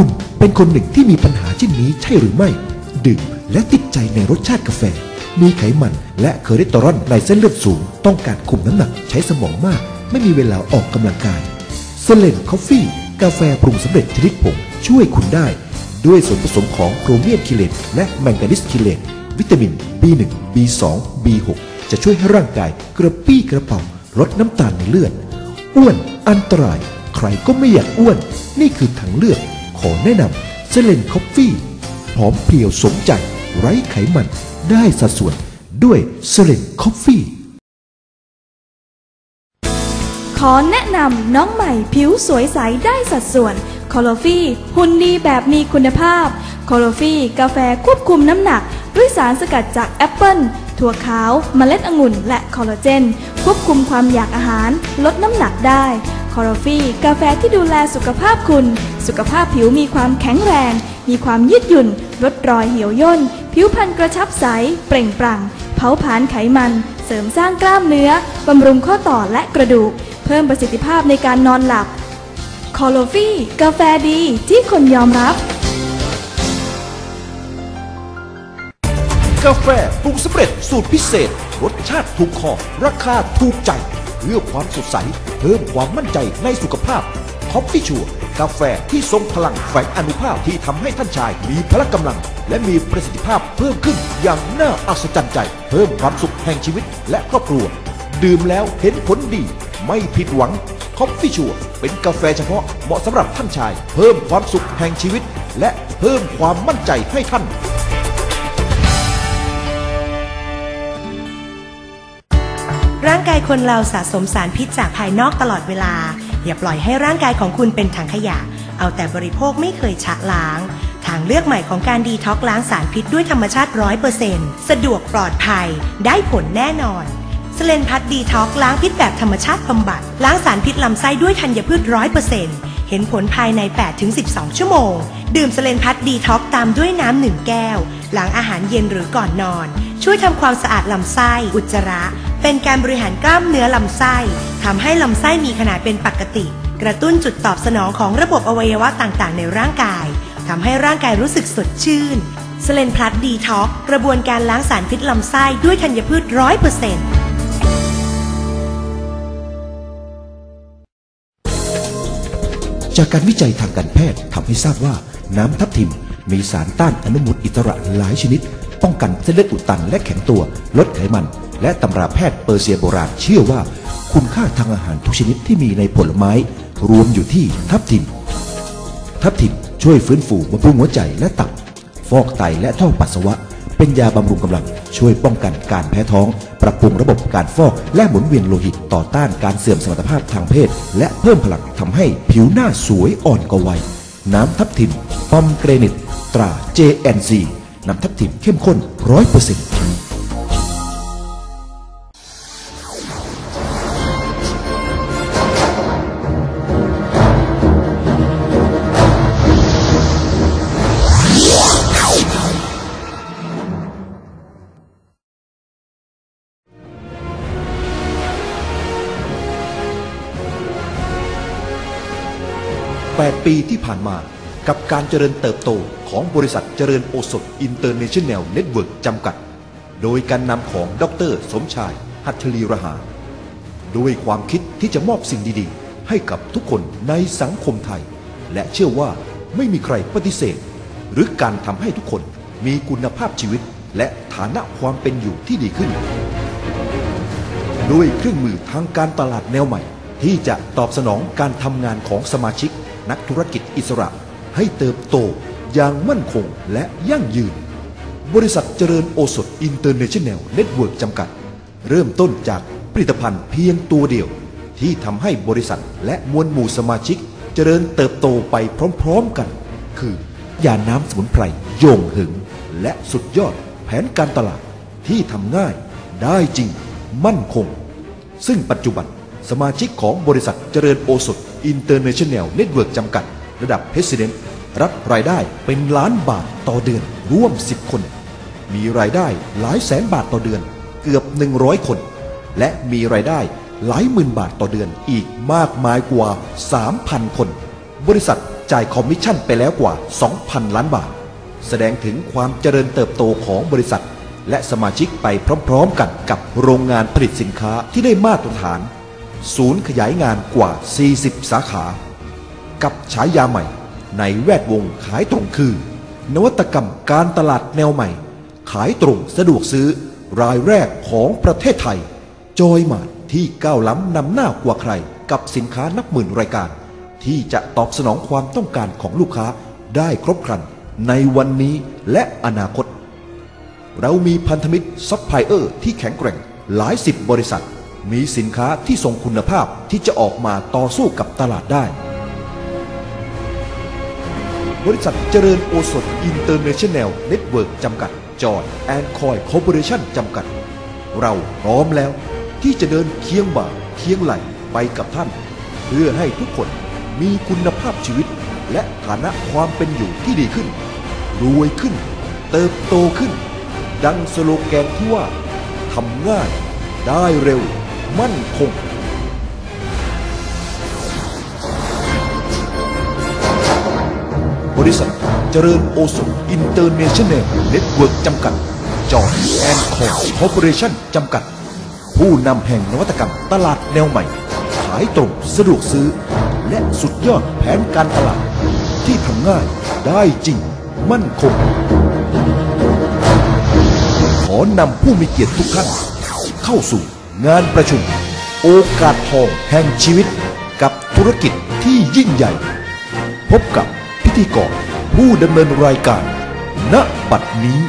คุณเป็นคนหนึ่งที่มีปัญหาเช่นนี้ใช่หรือไม่ ดื่มและติดใจในรสชาติกาแฟ มีไขมันและคอเลสเตอรอลในเส้นเลือดสูง ต้องการคุมน้ำหนักใช้สมองมาก ไม่มีเวลาออกกำลังกายเซเลนคอฟฟี่ กาแฟปรุงสำเร็จชนิดผงช่วยคุณได้ ด้วยส่วนผสมของโครเมียมคิเลตและแมงกานิสคิเลตวิตามิน B1 B2 B6 จะช่วยให้ร่างกายกระปี้กระเป๋าลดน้ำตาลในเลือด อ้วนอันตราย ใครก็ไม่อยากอ้วน นี่คือทางเลือก ขอแนะนำเซเลนคอฟฟี่หอมเพียวสมใจ ไร้ไขมันได้สัดส่วนด้วยเซเลนคอฟฟี่ ขอแนะนำน้องใหม่ผิวสวยใสได้สัดส่วนคอโลฟี่หุ่นดีแบบมีคุณภาพคอโลฟี่กาแฟควบคุมน้ำหนัก ด้วยสารสกัดจากแอปเปิลถั่วขาวเมล็ดองุ่น และคอลลาเจน ควบคุมความอยากอาหาร ลดน้ำหนักได้ อโลฟี่ กาแฟที่ดูแลสุขภาพคุณ สุขภาพผิวมีความแข็งแรง มีความยืดหยุ่น ลดรอยเหี่ยวย่น ผิวพรรณกระชับใส เปล่งปลั่ง เผาผลาญไขมัน เสริมสร้างกล้ามเนื้อ บำรุงข้อต่อและกระดูก เพิ่มประสิทธิภาพในการนอนหลับ คอโลฟี่ กาแฟดีที่คนยอมรับ กาแฟปรุงสำเร็จสูตรพิเศษ รสชาติถูกคอ ราคาถูกใจ เพื่อความสดใส เพิ่มความมั่นใจในสุขภาพคอฟฟี่ชัวกาแฟที่ทรงพลังแฝงอนุภาพที่ทำให้ท่านชายมีพละกำลัง และมีประสิทธิภาพเพิ่มขึ้นอย่างน่าอัศจรรย์ใจ เพิ่มความสุขแห่งชีวิตและครอบครัว ดื่มแล้วเห็นผลดี ไม่ผิดหวังคอฟฟี่ชัวเป็นกาแฟเฉพาะเหมาะสำหรับท่านชาย เพิ่มความสุขแห่งชีวิต และเพิ่มความมั่นใจให้ท่าน ร่างกายคนเราสะสมสารพิษจากภายนอกตลอดเวลา อย่าปล่อยให้ร่างกายของคุณเป็นถังขยะ เอาแต่บริโภคไม่เคยชะล้าง ทางเลือกใหม่ของการดีท็อกล้างสารพิษด้วยธรรมชาติ100%สะดวกปลอดภัย ได้ผลแน่นอนสเลนพัดดีท็อกล้างพิษแบบธรรมชาติบำบัด ล้างสารพิษลำไส้ด้วยธัญพืช100%เห็นผลภายใน 8-12 ชั่วโมง ดื่มสเลนพัดดีท็อกตามด้วยน้ำหนึ่งแก้ว หลังอาหารเย็นหรือก่อนนอน ช่วยทำความสะอาดลำไส้ อุจจาระ เป็นการบริหารกล้ามเนื้อลำไส้ทำให้ลำไส้มีขนาดเป็นปกติ กระตุ้นจุดตอบสนองของระบบอวัยวะต่างๆ ในร่างกายทำให้ร่างกายรู้สึกสดชื่นสเลนพลัสดีท็อกกระบวนการล้างสารพิษลำไส้ด้วยธัญพืช100%จากการวิจัยทางการแพทย์ทำให้ทราบว่าน้ำทับทิมมีสารต้านอนุมูลอิสระหลายชนิด ป้องกันเส้นเลือดอุดตันและแข็งตัว ลดไขมัน และตำราแพทย์เปอร์เซียโบราณเชื่อว่า คุณค่าทางอาหารทุกชนิดที่มีในผลไม้ รวมอยู่ที่ทับทิม ทับทิมช่วยฟื้นฟูบำรุงหัวใจและตับ ฟอกไตและท่อปัสสาวะ เป็นยาบำรุงกำลัง ช่วยป้องกันการแพ้ท้อง ปรับปรุงระบบการฟอกและหมุนเวียนโลหิตต่อต้านการเสื่อมสมรรถภาพทางเพศ และเพิ่มพลังทำให้ผิวหน้าสวยอ่อนกว่าวัยน้ำทับทิมปอมเกรนิตตรา JNC น้ำทับทิมเข้มข้นร้อยเปอร์เซ็นต์ 8 ปีที่ผ่านมา กับการเจริญเติบโตของบริษัทเจริญโอสถอินเตอร์เนชั่นแนลเน็ตเวิร์กจำกัด โดยการนำของดร สมชาย หัตถลีระหา ด้วยความคิดที่จะมอบสิ่งดีๆ ให้กับทุกคนในสังคมไทย และเชื่อว่าไม่มีใครปฏิเสธ หรือการทำให้ทุกคนมีคุณภาพชีวิต และฐานะความเป็นอยู่ที่ดีขึ้น ด้วยเครื่องมือทางการตลาดแนวใหม่ ที่จะตอบสนองการทำงานของสมาชิก นักธุรกิจอิสระให้เติบโตอย่างมั่นคงและยั่งยืน บริษัทเจริญโอสถอินเตอร์เนชั่นแนลเน็ตเวิร์กจำกัด เริ่มต้นจากผลิตภัณฑ์เพียงตัวเดียว ที่ทำให้บริษัทและมวลหมู่สมาชิก เจริญเติบโตไปพร้อมๆกัน คือยาน้ำสมุนไพรโยงหึง และสุดยอดแผนการตลาดที่ทำง่าย ได้จริง มั่นคง ซึ่งปัจจุบัน สมาชิกของบริษัทเจริญโอสถอินเตอร์เนชั่นแนลเน็ตเวิร์กจำกัด ระดับเพส i เดนรับรายได้เป็นล้านบาทต่อเดือนร่วม 10 คน มีรายได้หลายแสนบาทต่อเดือนเกือบ 100 คน และมีรายได้หลายหมื่นบาทต่อเดือนอีกมากมายกว่า 3,000 คน บริษัทจ่ายคอมมิชชั่นไปแล้วกว่า 2,000 ล้านบาท แสดงถึงความเจริญเติบโตของบริษัท และสมาชิกไปพร้อมๆกันกับโรงงานผลิตสินค้าที่ได้มาตรฐาน ศูนย์ขยายงานกว่า 40 สาขา กับฉายาใหม่ ในแวดวงขายตรงคือ นวัตกรรมการตลาดแนวใหม่ ขายตรงสะดวกซื้อ รายแรกของประเทศไทย จอยมาร์ทที่ก้าวล้ำนำหน้ากว่าใคร กับสินค้านับหมื่นรายการ ที่จะตอบสนองความต้องการของลูกค้าได้ครบครันในวันนี้และอนาคต เรามีพันธมิตรซัพพลายเออร์ที่แข็งแกร่งหลายสิบบริษัท มีสินค้าที่ทรงคุณภาพที่จะออกมาต่อสู้กับตลาดได้ บริษัทเจริญโอสถอินเตอร์เนชั่นแนลเน็ตเวิร์กจำกัด จอห์นแอนคอยคอร์ปอเรชั่นจำกัด เราพร้อมแล้วที่จะเดินเคียงบ่าเคียงไหลไปกับท่าน เพื่อให้ทุกคนมีคุณภาพชีวิต และฐานะความเป็นอยู่ที่ดีขึ้น รวยขึ้น เติบโตขึ้น ดังสโลแกนที่ว่าทำง่ายได้เร็ว มั่นคงบริษัทเจริญโอสถอินเตอร์เนชั่นแนลเน็ตเวิร์กจำกัด จอห์นแอนคอร์คอร์ปอเรชั่นจำกัด ผู้นำแห่งนวัตกรรมตลาดแนวใหม่ ขายตรงสะดวกซื้อ และสุดยอดแผนการตลาด ที่ทำง่ายได้จริง มั่นคง ขอนำผู้มีเกียรติทุกท่านเข้าสู่ งานประชุม โอกาสทองแห่งชีวิตกับธุรกิจที่ยิ่งใหญ่ พบกับพิธีกรผู้ดำเนินรายการ ณ บัดนี้